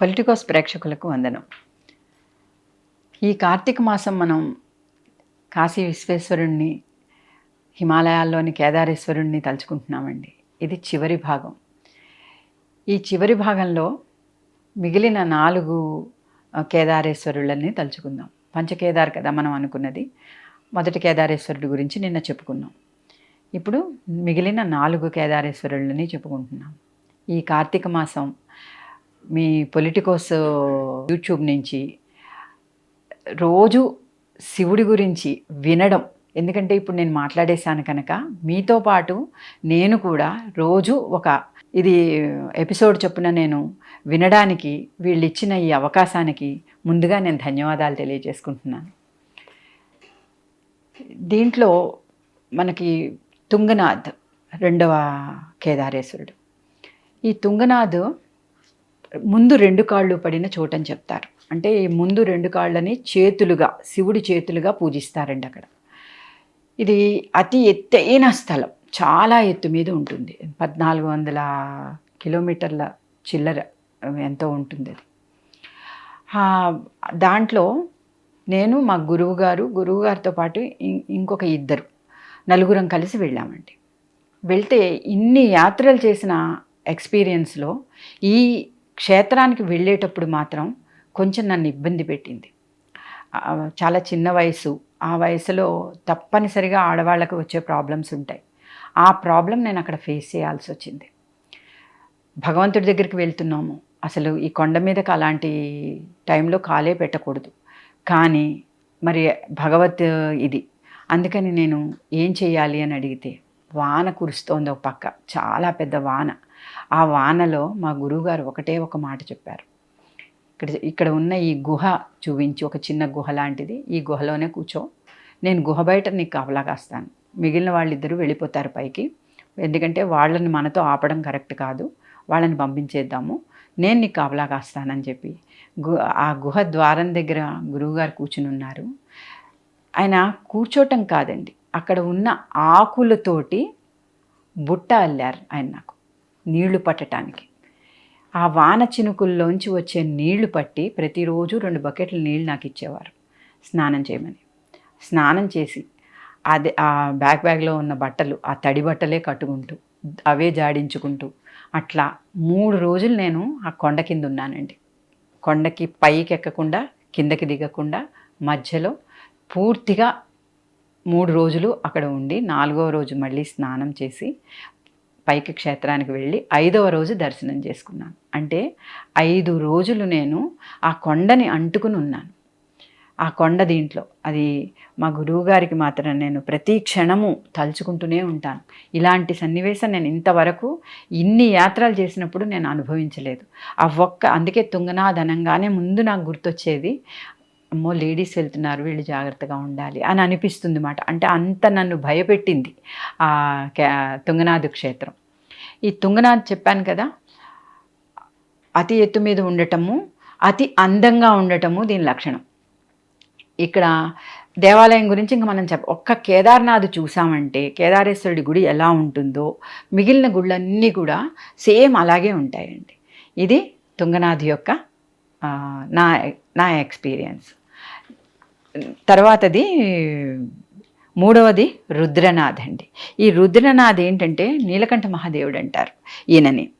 Politicos ప్రేక్షకులకు వందనం. ఈ కార్తీక మాసం మనం కాశీ విశ్వేశ్వరుణ్ణి హిమాలయాల్లోని కేదారేశ్వరుణ్ణి తలుచుకుంటున్నామండి. ఇది చివరి భాగం. ఈ చివరి భాగంలో మిగిలిన నాలుగు కేదారేశ్వరులని తలుచుకుందాం. పంచకేదార్ కదా మనం అనుకున్నది. మొదటి కేదారేశ్వరుడి గురించి నిన్న చెప్పుకున్నాం. ఇప్పుడు మిగిలిన నాలుగు కేదారేశ్వరులని చెప్పుకుంటున్నాం. ఈ కార్తీక మాసం మీ పొలిటికోస్ యూట్యూబ్ నుంచి రోజు శివుడి గురించి వినడం. ఎందుకంటే ఇప్పుడు నేను మాట్లాడేశాను కనుక మీతో పాటు నేను కూడా రోజు ఒక ఇది ఎపిసోడ్ చొప్పున నేను వినడానికి వీళ్ళు ఇచ్చిన ఈ అవకాశానికి ముందుగా నేను ధన్యవాదాలు తెలియజేసుకుంటున్నాను. దీంట్లో మనకి తుంగనాథ్ రెండవ కేదారేశ్వరుడు. ఈ తుంగనాథ్ ముందు రెండు కాళ్ళు పడిన చోటని చెప్తారు. అంటే ఈ ముందు రెండు కాళ్ళని చేతులుగా శివుడి చేతులుగా పూజిస్తారండి అక్కడ. ఇది అతి ఎత్తైన స్థలం. చాలా ఎత్తు మీద ఉంటుంది. పద్నాలుగు వందల కిలోమీటర్ల చిల్లర ఎంతో ఉంటుంది అది. దాంట్లో నేను మా గురువు గారు గురువు గారితో పాటు ఇంకొక ఇద్దరు నలుగురం కలిసి వెళ్ళామండి. వెళ్తే ఇన్ని యాత్రలు చేసిన ఎక్స్పీరియన్స్లో ఈ క్షేత్రానికి వెళ్ళేటప్పుడు మాత్రం కొంచెం నన్ను ఇబ్బంది పెట్టింది. చాలా చిన్న వయసు. ఆ వయసులో తప్పనిసరిగా ఆడవాళ్ళకు వచ్చే ప్రాబ్లమ్స్ ఉంటాయి. ఆ ప్రాబ్లం నేను అక్కడ ఫేస్ చేయాల్సి వచ్చింది. భగవంతుడి దగ్గరికి వెళ్తున్నాము. అసలు ఈ కొండ మీదకి అలాంటి టైంలో కాలే పెట్టకూడదు. కానీ మరి భగవత్ ఇది. అందుకని నేను ఏం చేయాలి అని అడిగితే వాన కురుస్తోంది ఒక పక్క. చాలా పెద్ద వాన. ఆ వానలో మా గురువుగారు ఒకటే ఒక మాట చెప్పారు. ఇక్కడ ఇక్కడ ఉన్న ఈ గుహ చూపించి ఒక చిన్న గుహ లాంటిది. ఈ గుహలోనే కూర్చో. నేను గుహ బయట నీకు కాపలా కాస్తాను. మిగిలిన వాళ్ళిద్దరూ వెళ్ళిపోతారు పైకి. ఎందుకంటే వాళ్ళని మనతో ఆపడం కరెక్ట్ కాదు. వాళ్ళని పంపించేద్దాము. నేను నీకు కాపలా కాస్తానని చెప్పి గు ఆ గుహ ద్వారం దగ్గర గురువుగారు కూర్చుని ఉన్నారు. ఆయన కూర్చోటం కాదండి. అక్కడ ఉన్న ఆకులతోటి బుట్ట అల్లారు ఆయన నాకు. నీళ్ళు పట్టడానికి ఆ వాన చినుకుల్లోంచి వచ్చే నీళ్ళు పట్టి ప్రతిరోజు రెండు బకెట్ల నీళ్ళు నాకు ఇచ్చేవారు స్నానం చేయమని. స్నానం చేసి అదే ఆ బ్యాక్ బ్యాగ్లో ఉన్న బట్టలు ఆ తడి బట్టలే కట్టుకుంటూ అవే జాడించుకుంటూ అట్లా మూడు రోజులు నేను ఆ కొండ కింద ఉన్నానండి కొండకి పైకి ఎక్కకుండా కిందకి దిగకుండా మధ్యలో పూర్తిగా మూడు రోజులు అక్కడ ఉండి నాలుగవ రోజు మళ్ళీ స్నానం చేసి పైకి క్షేత్రానికి వెళ్ళి ఐదవ రోజు దర్శనం చేసుకున్నాను. అంటే ఐదు రోజులు నేను ఆ కొండని అంటుకుని ఉన్నాను. ఆ కొండ దీంట్లో అది మా గురువు గారికి మాత్రం నేను ప్రతి క్షణము తలుచుకుంటూనే ఉంటాను. ఇలాంటి సన్నివేశం నేను ఇంతవరకు ఇన్ని యాత్రలు చేసినప్పుడు నేను అనుభవించలేదు. ఆ ఒక్క అందుకే తుంగనాదనంగానే ముందు నాకు గుర్తొచ్చేది అమ్మో లేడీస్ వెళ్తున్నారు వీళ్ళు జాగ్రత్తగా ఉండాలి అని అనిపిస్తుంది మాట. అంటే అంత నన్ను భయపెట్టింది ఆ కే- తుంగనాథ్ క్షేత్రం. ఈ తుంగనాథ్ చెప్పాను కదా అతి ఎత్తు మీద ఉండటము అతి అందంగా ఉండటము దీని లక్షణం. ఇక్కడ దేవాలయం గురించి ఇంకా మనం చెప్ప ఒక్క కేదార్నాథ్ చూసామంటే కేదారేశ్వరుడి గుడి ఎలా ఉంటుందో మిగిలిన గుళ్ళన్నీ కూడా సేమ్ అలాగే ఉంటాయండి. ఇది తుంగనాథ్ యొక్క నా నా ఎక్స్పీరియన్స్. తర్వాతది మూడవది రుద్రనాథ్ అండి ఈ రుద్రనాథ్ ఏంటంటే నీలకంఠ మహాదేవుడు అంటారు ఈయనని.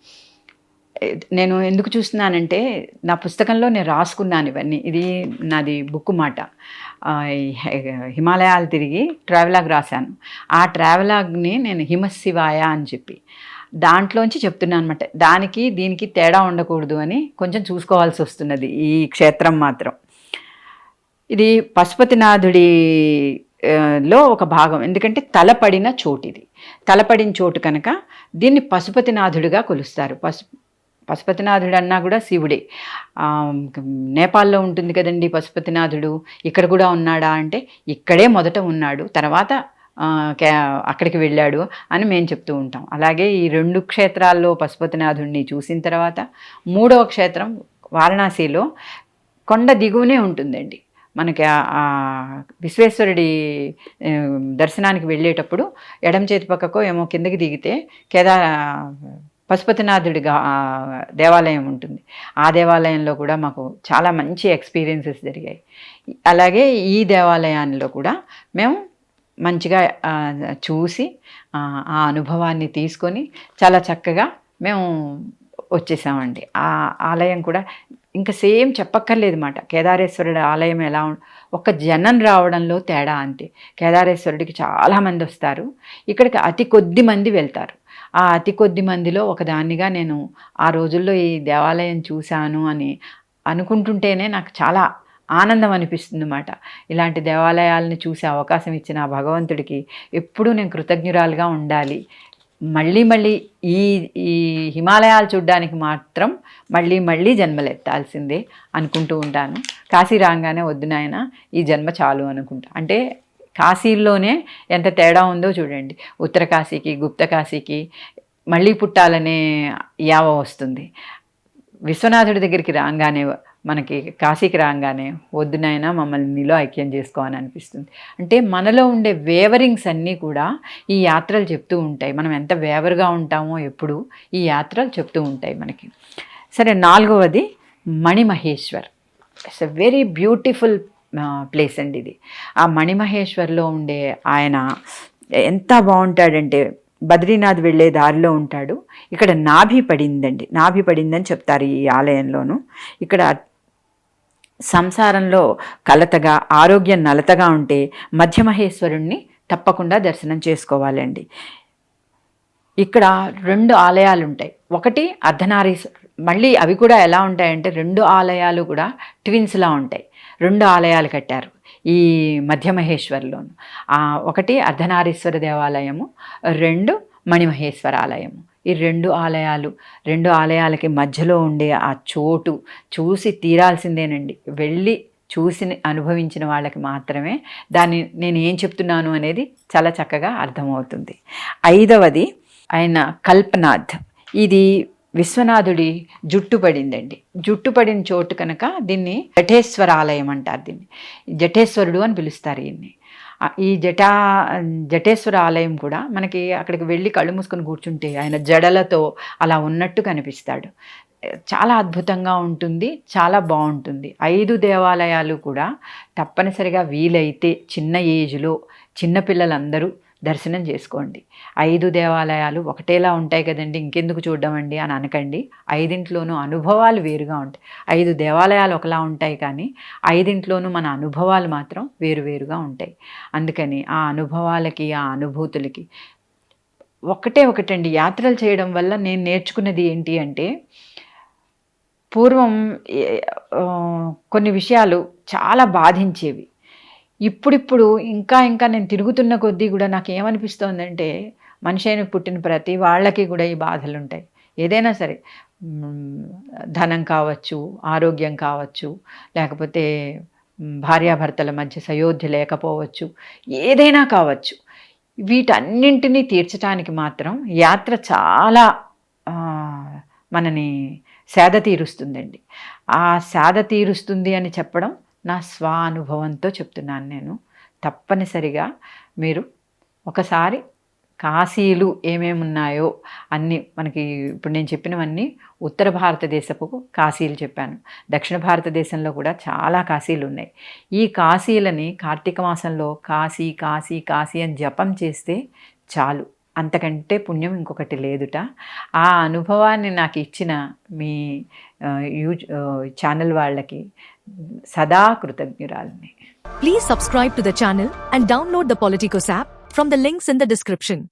నేను ఎందుకు చూస్తున్నానంటే నా పుస్తకంలో నేను రాసుకున్నాను ఇవన్నీ. ఇది నాది బుక్ మాట. హిమాలయాలు తిరిగి ట్రావెలాగ్ రాశాను. ఆ ట్రావెలాగ్ని నేను హిమశివాయ అని చెప్పి. దాంట్లోంచి చెప్తున్నాను అనమాట దానికి దీనికి తేడా ఉండకూడదు అని కొంచెం చూసుకోవాల్సి వస్తున్నది ఈ క్షేత్రం మాత్రం. ఇది పశుపతినాథుడి లో ఒక భాగం. ఎందుకంటే తలపడిన చోటు ఇది. తలపడిన చోటు కనుక దీన్ని పశుపతినాథుడిగా కొలుస్తారు. పశు పశుపతినాథుడు అన్నా కూడా శివుడే. నేపాల్లో ఉంటుంది కదండి పశుపతినాథుడు. ఇక్కడ కూడా ఉన్నాడా అంటే ఇక్కడే మొదట ఉన్నాడు. తర్వాత అక్కడికి వెళ్ళాడు అని మేము చెప్తూ ఉంటాం. అలాగే ఈ రెండు క్షేత్రాల్లో పశుపతినాథుడిని చూసిన తర్వాత మూడవ క్షేత్రం వారణాసిలో కొండ దిగువనే ఉంటుందండి. మనకి విశ్వేశ్వరుడి దర్శనానికి వెళ్ళేటప్పుడు ఎడం చేతి పక్కకో ఏమో కిందకి దిగితే కేదా పశుపతినాథుడి దేవాలయం ఉంటుంది. ఆ దేవాలయంలో కూడా మాకు చాలా మంచి ఎక్స్పీరియన్సెస్ జరిగాయి. అలాగే ఈ దేవాలయాల్లో కూడా మేము మంచిగా చూసి ఆ, అనుభవాన్ని తీసుకొని చాలా చక్కగా మేము వచ్చేసామండి. ఆ ఆలయం కూడా ఇంకా సేమ్ చెప్పక్కర్లేదు మాట. కేదారేశ్వరుడు ఆలయం ఎలా ఒక జనం రావడంలో తేడా అంతే. కేదారేశ్వరుడికి చాలామంది వస్తారు. ఇక్కడికి అతి కొద్ది మంది వెళ్తారు. ఆ అతి కొద్ది మందిలో ఒకదాన్నిగా నేను ఆ రోజుల్లో ఈ దేవాలయం చూశాను అని అనుకుంటుంటేనే నాకు చాలా ఆనందం అనిపిస్తుంది అన్నమాట ఇలాంటి దేవాలయాలను చూసే అవకాశం ఇచ్చిన ఆ భగవంతుడికి ఎప్పుడూ నేను కృతజ్ఞురాలుగా ఉండాలి. మళ్ళీ మళ్ళీ ఈ ఈ హిమాలయాలు చూడడానికి మాత్రం మళ్ళీ మళ్ళీ జన్మలెత్తాల్సిందే అనుకుంటూ ఉంటాను. కాశీ రాగానే వద్దు నాయన ఈ జన్మ చాలు అనుకుంటా. అంటే కాశీల్లోనే ఎంత తేడా ఉందో చూడండి. ఉత్తర కాశీకి గుప్త కాశీకి మళ్ళీ పుట్టాలనే యావ వస్తుంది. విశ్వనాథుడి దగ్గరికి రాగానే మనకి కాశీకి రాగానే వద్దునైనా మమ్మల్ని నీలో ఐక్యం చేసుకోవాలని అనిపిస్తుంది. అంటే మనలో ఉండే వేవరింగ్స్ అన్నీ కూడా ఈ యాత్రలు చెప్తూ ఉంటాయి. మనం ఎంత వేవరుగా ఉంటామో ఎప్పుడు ఈ యాత్రలు చెప్తూ ఉంటాయి మనకి. సరే నాలుగవది Manimaheshwar. It's a very beautiful place అండి ఇది. ఆ మణిమహేశ్వర్లో ఉండే ఆయన ఎంత బాగుంటాడంటే బద్రీనాథ్ వెళ్ళే దారిలో ఉంటాడు. ఇక్కడ నాభి పడిందండి. నాభి పడిందని చెప్తారు ఈ ఆలయంలోను. ఇక్కడ సంసారంలో కలతగా ఆరోగ్యం నలతగా ఉంటే మధ్యమహేశ్వరుణ్ణి తప్పకుండా దర్శనం చేసుకోవాలండి. ఇక్కడ రెండు ఆలయాలు ఉంటాయి ఒకటి అర్ధనారీశ్వరు మళ్ళీ అవి కూడా ఎలా ఉంటాయంటే రెండు ఆలయాలు కూడా ట్విన్స్లా ఉంటాయి. రెండు ఆలయాలు కట్టారు ఈ మధ్యమహేశ్వర్లోను. ఒకటి అర్ధనారీశ్వర దేవాలయము రెండు మణిమహేశ్వర ఆలయము ఈ రెండు ఆలయాలు రెండు ఆలయాలకి మధ్యలో ఉండే ఆ చోటు చూసి తీరాల్సిందేనండి. వెళ్ళి చూసి అనుభవించిన వాళ్ళకి మాత్రమే దాన్ని నేను ఏం చెప్తున్నాను అనేది చాలా చక్కగా అర్థమవుతుంది. ఐదవది ఆయన కల్పనాథ్. ఇది విశ్వనాథుడి జుట్టు పడిందండి. జుట్టు పడిన చోటు కనుక దీన్ని జఠేశ్వర ఆలయం అంటారు దీన్ని. జఠేశ్వరుడు అని పిలుస్తారు ఈయన్ని ఈ జటా జటేశ్వర ఆలయం కూడా మనకి అక్కడికి వెళ్ళి కళ్ళు మూసుకొని కూర్చుంటే ఆయన జడలతో అలా ఉన్నట్టు కనిపిస్తాడు. చాలా అద్భుతంగా ఉంటుంది చాలా బాగుంటుంది. ఐదు దేవాలయాలు కూడా తప్పనిసరిగా వీలైతే చిన్న ఏజ్లో చిన్నపిల్లలందరూ దర్శనం చేసుకోండి. ఐదు దేవాలయాలు ఒకటేలా ఉంటాయి కదండి ఇంకెందుకు చూడడం అండి అని అనకండి. ఐదింట్లోనూ అనుభవాలు వేరుగా ఉంటాయి. ఐదు దేవాలయాలు ఒకలా ఉంటాయి కానీ ఐదింట్లోనూ మన అనుభవాలు మాత్రం వేరువేరుగా ఉంటాయి. అందుకని ఆ అనుభవాలకి ఆ అనుభూతులకి ఒకటే ఒకటండి. యాత్రలు చేయడం వల్ల నేను నేర్చుకున్నది ఏంటి అంటే పూర్వం కొన్ని విషయాలు చాలా బాధించేవి. ఇప్పుడిప్పుడు ఇంకా ఇంకా నేను తిరుగుతున్న కొద్దీ కూడా నాకు ఏమనిపిస్తోందంటే మనిషి అయిన పుట్టిన ప్రతి వాళ్ళకి కూడా ఈ బాధలు ఉంటాయి ఏదైనా సరే ధనం కావచ్చు ఆరోగ్యం కావచ్చు లేకపోతే భార్యాభర్తల మధ్య సయోధ్య లేకపోవచ్చు ఏదైనా కావచ్చు. వీటన్నింటినీ తీర్చడానికి మాత్రం యాత్ర చాలా మనని సేద తీరుస్తుందండి. ఆ సేద తీరుస్తుంది అని చెప్పడం నా స్వ అనుభవంతో చెప్తున్నాను నేను. తప్పనిసరిగా మీరు ఒకసారి కాశీలు ఏమేమి ఉన్నాయో అన్నీ మనకి ఇప్పుడు నేను చెప్పినవన్నీ ఉత్తర భారతదేశపు కాశీలు చెప్పాను. దక్షిణ భారతదేశంలో కూడా చాలా కాశీలు ఉన్నాయి. ఈ కాశీలని కార్తీక మాసంలో కాశీ కాశీ కాశీ అని జపం చేస్తే చాలు. అంతకంటే పుణ్యం ఇంకొకటి లేదుట. ఆ అనుభవాన్ని నాకు ఇచ్చిన మీ యూ ఛానల్ వాళ్ళకి సదా కృతజ్ఞురాలని Please subscribe to the channel and download the Politicos app from the links in the description.